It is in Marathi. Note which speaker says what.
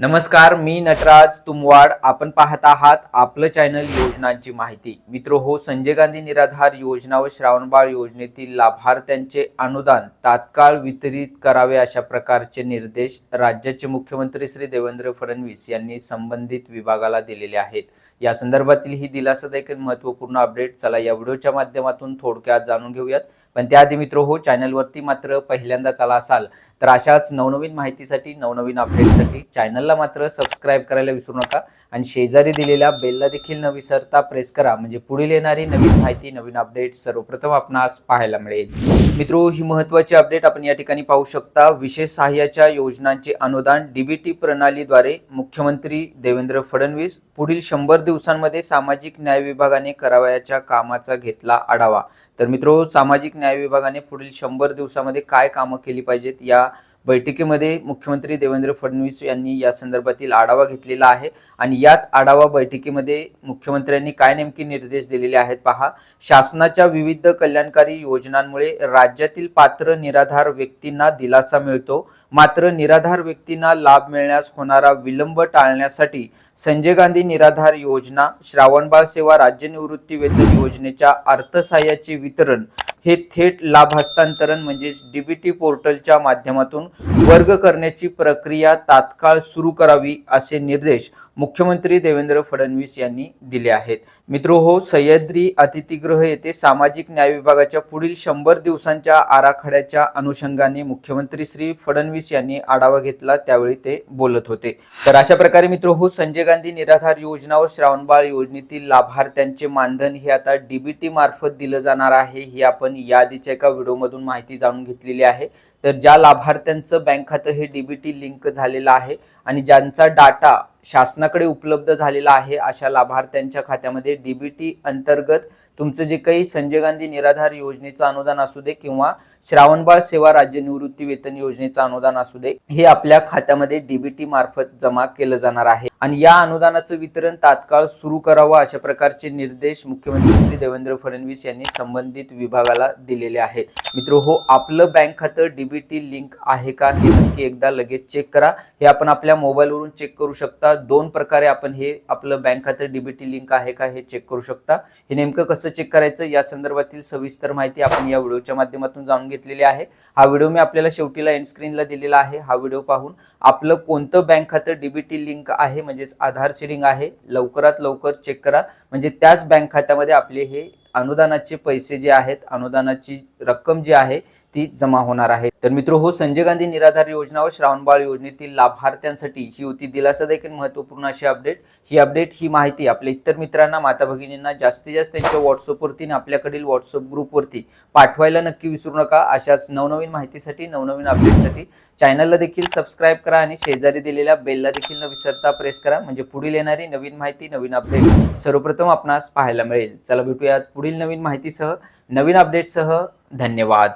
Speaker 1: नमस्कार मी नटराज तुमवाड. आपण पाहत आहात आपलं चॅनल योजनांची माहिती. मित्र हो संजय गांधी निराधार योजना व श्रावणबाळ योजनेतील लाभार्थ्यांचे अनुदान तात्काळ वितरित करावे अशा प्रकारचे निर्देश राज्याचे मुख्यमंत्री श्री देवेंद्र फडणवीस यांनी संबंधित विभागाला दिलेले आहेत. या संदर्भातील ही दिलासादायक महत्त्वपूर्ण महत्त्वपूर्ण अपडेट. चला या व्हिडिओच्या माध्यमातून थोडक्यात जाणून घेऊयात. पण त्याआधी मित्र हो चॅनलवरती मात्र पहिल्यांदा चला असाल तर अशाच नवनवीन माहितीसाठी नवनवीन अपडेटसाठी चॅनलला मात्र सबस्क्राईब करायला विसरू नका. आणि शेजारी दिलेल्या बेलला देखील न विसरता प्रेस करा. म्हणजे पुढील येणारी नवीन माहिती नवीन अपडेट सर्वप्रथम आपणास पाहायला मिळेल. मित्रो ही महत्वाची अपडेट आपण या ठिकाणी पाहू शकता. विशेष सहाय्याच्या योजनांचे अनुदान डीबीटी प्रणालीद्वारे मुख्यमंत्री देवेंद्र फडणवीस पुढील शंभर दिवसांमध्ये सामाजिक न्याय विभागाने करावयाच्या कामाचा घेतला आढावा. तर मित्रो सामाजिक न्याय विभागाने पुढील शंभर दिवसामध्ये काय कामं केली पाहिजेत या बैठकीमध्ये मुख्यमंत्री देवेंद्र फडणवीस यांनी या संदर्भातील आढावा घेतलेला आहे. आणि याच आढावा बैठकीमध्ये मुख्यमंत्र्यांनी काय नेमके निर्देश दिलेले आहेत पहा. शासनाच्या विविध कल्याणकारी योजनांमुळे राज्यातील पात्र निराधार व्यक्तींना दिलासा मिळतो. मात्र निराधार व्यक्तींना लाभ मिळण्यास होणारा विलंब टाळण्यासाठी संजय गांधी निराधार योजना श्रावणबाळ सेवा राज्य निवृत्ती वेतन योजनेच्या अर्थसहाय्याचे वितरण हे थेट लाभ हस्तांतरण म्हणजेच डीबीटी पोर्टलच्या माध्यमातून वर्ग करण्याची प्रक्रिया तात्काळ सुरू करावी असे निर्देश मुख्यमंत्री देवेंद्र फडणवीस यांनी दिले आहेत. मित्रो हो सह्याद्री अतिथीगृह येथे सामाजिक न्याय विभागाच्या पुढील शंभर दिवसांच्या आराखड्याच्या अनुषंगाने मुख्यमंत्री श्री फडणवीस यांनी आढावा घेतला त्यावेळी ते बोलत होते. तर अशा प्रकारे मित्र हो संजय गांधी निराधार योजना व श्रावणबाळ योजनेतील लाभार्थ्यांचे मानधन हे आता डीबीटी मार्फत दिलं जाणार आहे ही आपण यादीच्या एका व्हिडिओमधून माहिती जाणून घेतलेली आहे. तर ज्या लाभार्थ्यांचं बँक खातं हे डीबीटी लिंक झालेलं आहे आणि ज्यांचा डाटा शासनाकडे उपलब्ध झालेला आहे अशा लाभार्थ्यांच्या खात्यामध्ये डीबीटी अंतर्गत तुमचं जे काही संजय गांधी निराधार योजनेचं अनुदान असू दे किंवा श्रावणबाळ सेवा राज्य निवृत्ती वेतन योजनेचं अनुदान असू दे हे आपल्या खात्यामध्ये डीबीटी मार्फत जमा केलं जाणार आहे. आणि या अनुदानाचं वितरण तात्काळ सुरू करावं अशा प्रकारचे निर्देश मुख्यमंत्री श्री देवेंद्र फडणवीस यांनी संबंधित विभागाला दिलेले आहेत. मित्र हो आपलं बँक खातं डीबीटी लिंक आहे का हे नक्की एकदा लगेच चेक करा. हे आपण आपल्या मोबाईलवरून चेक करू शकता. दोन प्रकारे आपण हे आपलं बँक खातं डीबीटी लिंक आहे का हे चेक करू शकता. हे नेमकं कसं चेक करायचं या संदर्भातील सविस्तर माहिती आपण या व्हिडिओच्या माध्यमातून जाणून घेतलेली आहे. हा व्हिडिओ मी आपल्याला शेवटीला एंड स्क्रीनला दिलेला आहे. हा व्हिडिओ पाहून आपलं कोणतं बँक खातं डीबीटी लिंक आहे म्हणजेच आधार सीडिंग आहे. लवकरात लवकर चेक करा. म्हणजे त्याच बँक खात्यामध्ये आपले हे अनुदानाचे पैसे जे आहेत अनुदानाची रक्कम जी आहे ती जमा होणार आहे. तर मित्र हो संजय गांधी निराधार योजना व श्रावणबाळ योजनेतील लाभार्थ्यांसाठी ही होती दिलासा देखील महत्त्वपूर्ण अशी अपडेट ही अपडेट ही माहिती आपल्या इतर मित्रांना माता भगिनींना जास्तीत जास्त त्यांच्या व्हॉट्सअपवरती आपल्याकडील व्हॉट्सअप ग्रुपवरती पाठवायला नक्की विसरू नका. अशाच नवनवीन माहितीसाठी नवनवीन अपडेटसाठी चॅनलला देखील सबस्क्राईब करा आणि शेजारी दिलेल्या बेलला देखील न विसरता प्रेस करा. म्हणजे पुढील येणारी नवीन माहिती नवीन अपडेट सर्वप्रथम आपणास पाहायला मिळेल. चला भेटूयात पुढील नवीन माहितीसह. नवीन अपडेटसह धन्यवाद.